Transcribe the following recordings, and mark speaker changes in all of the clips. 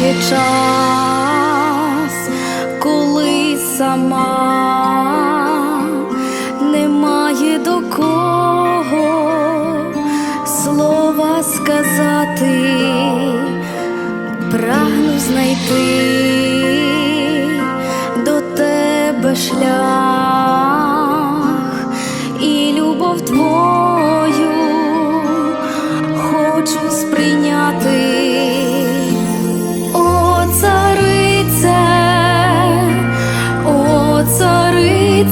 Speaker 1: Настає час, коли сама немає до кого слова сказати, прагну знайти до тебе шлях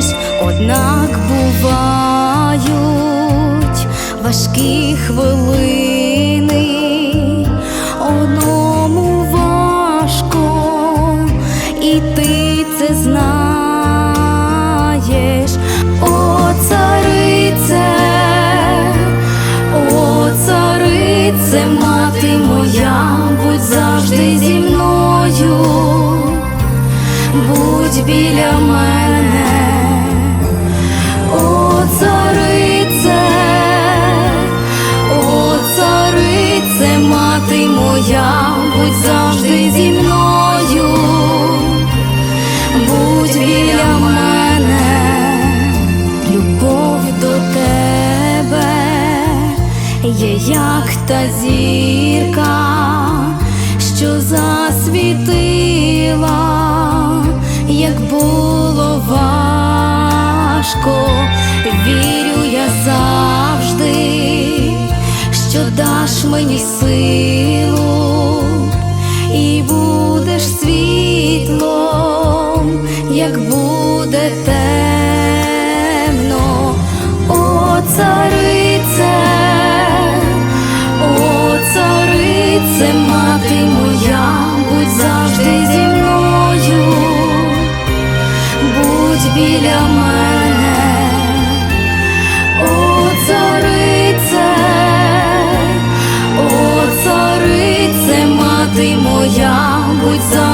Speaker 1: допомагаєш, однак бувають важкі хвилини, одному важко, і ти це знаєш, о царице, о царице, мати моя, будь завжди зі мною, будь біля мене. Моя, будь завжди зі мною, будь біля мене, любов до тебе є як та зірка, що засвітила, як було важко, вірю я завжди, що даш мені силу будеш світлом, як буде темно, о царице, о царице, мати моя, будь завжди зі мною, будь біля мене, моя, будь завжди.